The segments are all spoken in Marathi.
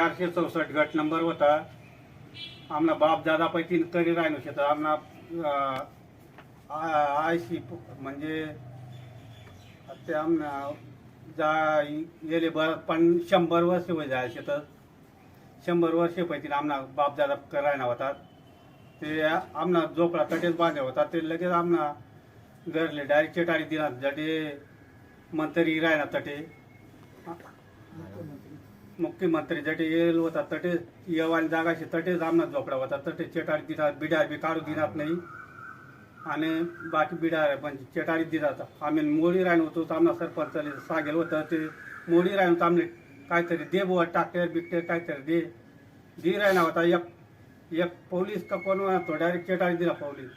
चारशे चौसष्ट गट नंबर होता. आमना बाप दादा पैकी तरी राहिनो शेत आमना आयशी म्हणजे ते आमना जा गेले बर पण शंभर वर्ष वय जाय शेत शंभर वर्ष पैकी आमना बाप दादा करायना होता. ते आमना झोपडा तटेच बांधे होता. ते लगेच आमना घरले डायरेक्ट चेटाळी दिला. जटे मंत्री राहिना तटे मुख्यमंत्री जटे येईल होता तटे येवाली जागाशी तटेच आमना झोपडा होता तटे चेटाळी दिला बिडार बी काढू दिनात नाही. आणि बाकी बिडार पण चेटाळी दिला आम्ही मोडी राहिलो होतो आमना सरपंचाले सांगेल होतं ते मोडी राहिलो होतं आमने काहीतरी दे बुवा टाकटेर बिकटेर काहीतरी दे. दी राहिना होता एक एक पोलीस का कोण तो डायरेक्ट चेटाळी दिला पोलीस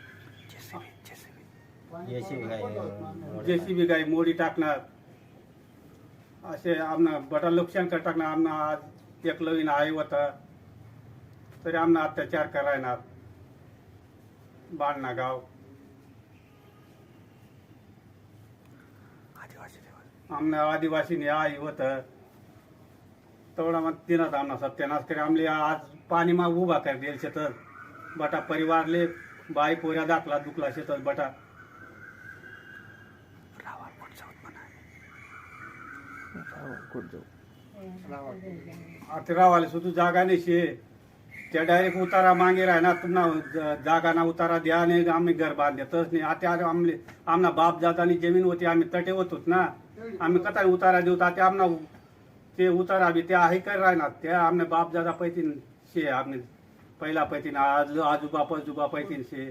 जेसीबी काय? मोडी टाकणार. असे आमना बटा नुकसान कर टाकणार आमना आज एक लवीन आई होता. तरी आमना अत्याचार करायणार बाणना गाव. आमना आदिवासीने आई होतं. तेवढा मग तिनं आमना सत्यानाश करे. आमले आज पाणी मग उभा कर देईल शेतात बटा परिवारले बाई पोऱ्या दाखला दुखला शेतात बटा. आता रावाले सुद्धा जागा नाही शे त्या डायरेक्ट उतारा मागे राहणार तुम्हाला ज- जागा ना उतारा द्या नाही आम्ही घर बांधतच नाही आता आमले आमना बाप जातानी जमीन होती आम्ही तटे होतोच ना आम्ही कथा उतारा देऊ आता आमना ते उतारा बी ते आहे कर राहणार त्या आमने बाप दादा पैतीन शे आम्ही पहिला पैतीन आज आजोबा पजोबा पैतीन शे